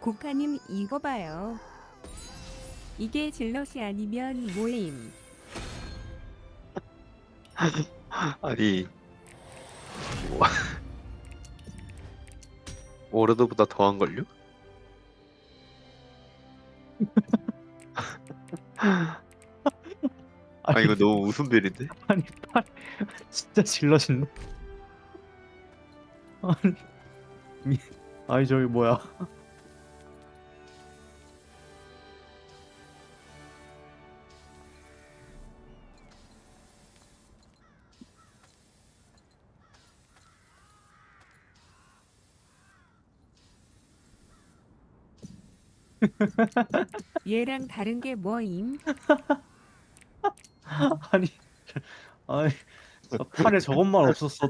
고카님 이거 봐요. 이게 질럿이 아니면 뭐임? 아니 뭐- 워르드보다 더한 걸요? 아 이거 너무 웃음벨인데? 아니 팔 진짜 질러진네. 아니 미 아니 저기 뭐야? 얘랑 다른 게 뭐임? 아니 아니 저 팔에 저것만 없었어.